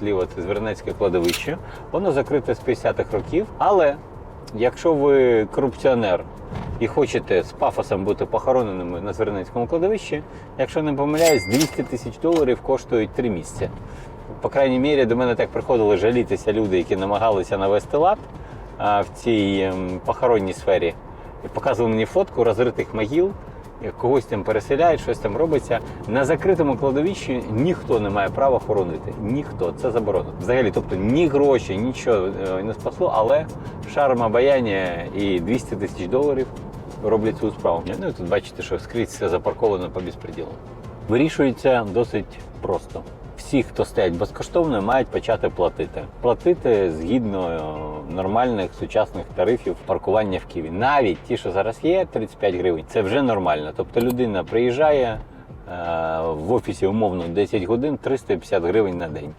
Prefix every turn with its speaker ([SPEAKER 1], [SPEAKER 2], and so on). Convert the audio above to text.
[SPEAKER 1] Зліва це Звернецьке кладовище. Воно закрите з 50-х років. Але якщо ви корупціонер і хочете з пафосом бути похороненими на Звернецькому кладовищі, якщо не помиляюсь, 200 тисяч доларів коштують три місця. По крайній мірі, до мене так приходили жалітися люди, які намагалися навести лад в цій ем, похоронній сфері. І показували мені фотку розритих могил, як когось там переселяють, щось там робиться. На закритому кладовищі ніхто не має права хоронити. Ніхто. Це заборонено. Взагалі, тобто ні гроші, нічого е, не спасло, але шарма баяння і 200 тисяч доларів роблять цю справу. Ну і тут бачите, що скрізь все запарковано по безпреділу. Вирішується досить просто. Всі, хто стоять безкоштовно, мають почати платити. Платити згідно е, нормальних сучасних тарифів паркування в Києві. Навіть ті, що зараз є, 35 гривень. Це вже нормально. Тобто людина приїжджає е, в офісі умовно 10 годин, 350 гривень на день.